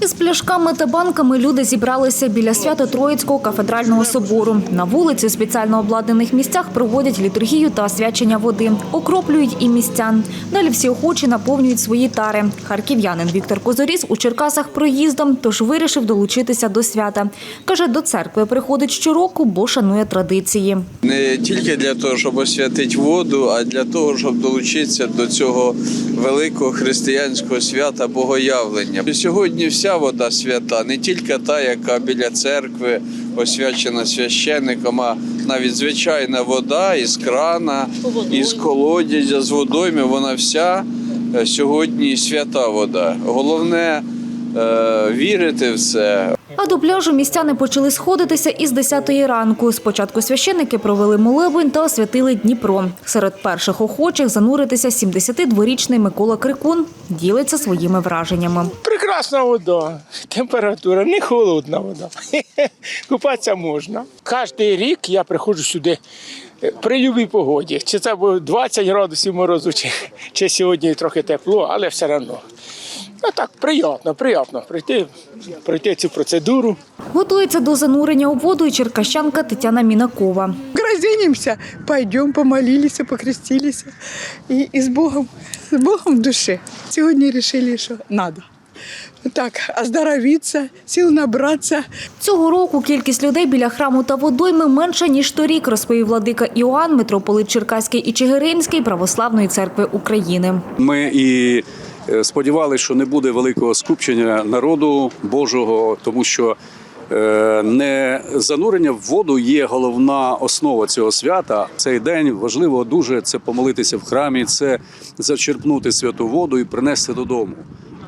Із пляшками та банками люди зібралися біля Свято-Троїцького кафедрального собору. На вулиці у спеціально обладнаних місцях проводять літургію та освячення води. Окроплюють і містян. Далі всі охочі наповнюють свої тари. Харків'янин Віктор Козоріс у Черкасах проїздом, тож вирішив долучитися до свята. Каже, до церкви приходить щороку, бо шанує традиції. Не тільки для того, щоб освятити воду, а для того, щоб долучитися до цього великого християнського свята Богоявлення. Сьогодні вся вода свята, не тільки та, яка біля церкви освячена священником, а навіть звичайна вода із крана, із колодязя, з водойми, вона вся е, сьогодні свята вода. Головне е, вірити в це, А до пляжу містяни почали сходитися із 10-ї ранку. Спочатку священники провели молебень та освятили Дніпро. Серед перших охочих зануритися 72-річний Микола Крикун ділиться своїми враженнями. Прекрасна вода, температура, не холодна вода. Купатися можна. Кожен рік я приходжу сюди е, при будь-якій погоді. Чи це буде 20 градусів морозу, чи, чи сьогодні трохи тепло, але все одно. Ну так, приємно, приємно пройти, пройти цю процедуру. Готується до занурення у воду і черкащанка Тетяна Мінакова. Разденемся, пойдем, помолились, покрестились. И, и с Богом, с Богом в душе. Сегодня решили, что надо. Так, оздоровиться, сил набраться. Цього року кількість людей біля храму та водойми менша, ніж торік, розповів владика Іоанн, митрополит Черкаський і Чигиринський Православної церкви України. Ми і е, сподівалися, що не буде великого скупчення народу Божого, тому що е, не занурення в воду є головна основа цього свята. Цей день важливо дуже це помолитися в храмі, це зачерпнути святу воду і принести додому.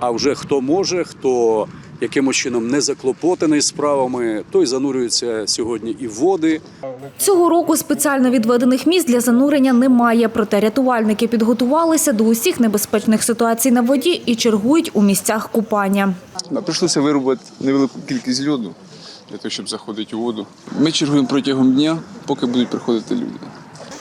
А вже хто може, хто якимось чином не заклопотаний справами, той занурюється сьогодні і в води. Цього року спеціально відведених місць для занурення немає. Проте рятувальники підготувалися до усіх небезпечних ситуацій на воді і чергують у місцях купання. Нам прийшлося вирубати невелику кількість льоду для того, щоб заходити у воду. Ми чергуємо протягом дня, поки будуть приходити люди.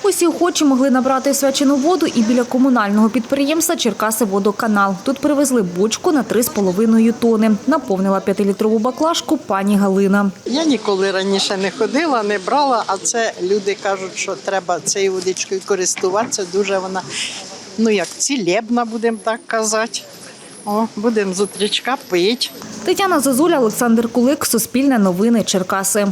Усі охочі могли набрати свячену воду і біля комунального підприємства Черкаси водоканал. Тут привезли бочку на 3,5 тони. Наповнила 5-літрову баклажку пані Галина. Я ніколи раніше не ходила, не брала, а це люди кажуть, що треба цією водичкою користуватися. Дуже вона, ну як цілебна, будемо так казати. О, будемо з утрічка пити. Тетяна Зозуля, Олександр Кулик, Суспільне новини, Черкаси.